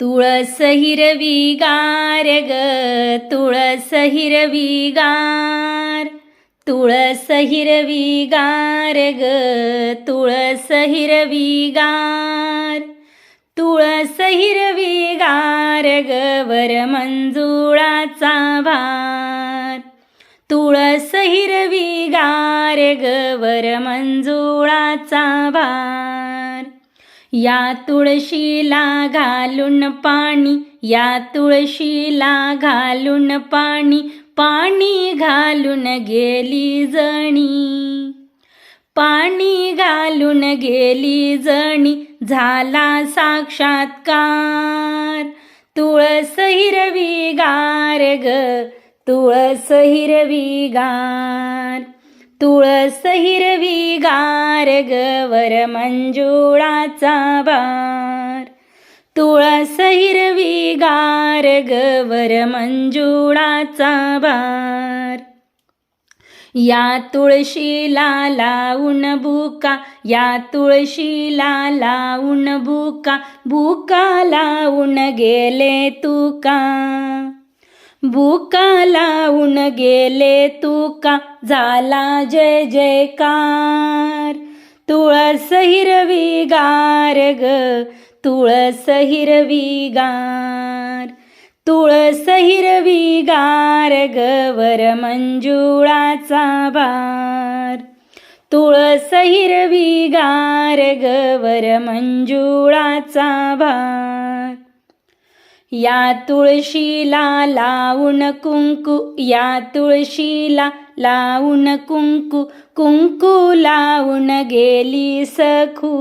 तुळस हिरवी गार ग तुळस हिरवी गार. तुळस हिरवी गार ग तुळस हिरवी गार. तुळस हिरवी गार ग वर मंजुळाचा भार. तुळस हिरवी गार ग वर मंजुळाचा भार. या तुळशीला घालून पाणी या तुळशीला घालून पाणी पाणी घालून गेली जणी. पाणी घालून गेली जणी झाला साक्षात्कार. तुळस हिरवी गार ग तुळस हिरवी गार. तुळस हिरवी गार गवर मंजुळाचा भार तुळस हिरवी गार गवर मंजुळाचा भार या तुळशीला लावून बुका या तुळशीला लावून बुका बुका लावून गेले तुका. बुका लावून गेले तुका झाला जय जयकार. तुळस हिरवी गार ग तुळस हिरवी गार. तुळस हिरवी गार ग वर मंजुळाचा भार तुळस हिरवी गार ग वर मंजुळाचा भार या तुळशीला लावून कुंकू या तुळशीला लावून कुंकू कुंकू लावून गेली सखू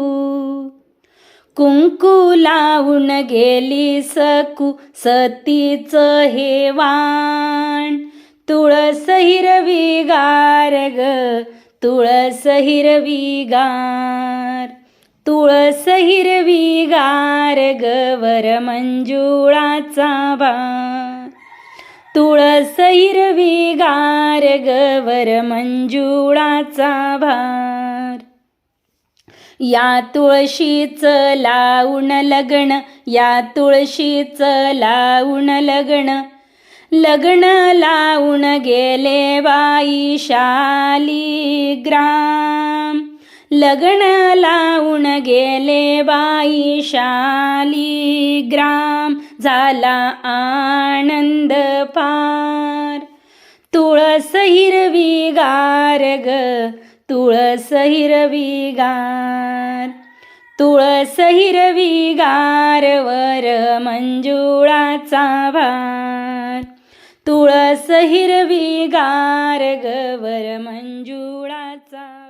कुंकू लावून गेली सकू सतीचं हे वाण. तुळस हिरवी गार ग तुळस हिरवी गार तुळस हिरवी गार गवर मंजुळाचा भार तुळस हिरवी गार गवर मंजुळाचा भार. या तुळशीचं लावून लग्न या तुळशीचं लावून लग्न. लग्न लावून गेले बाई शालिग्राम. लग्न लावून गेले बाई शालिग्राम झाला आनंद पार तुळस हिरवी गार ग तुळस हिरवी गार तुळस हिरवी गार वर मंजुळाचा भार तुळस हिरवी गार ग वर मंजुळाचा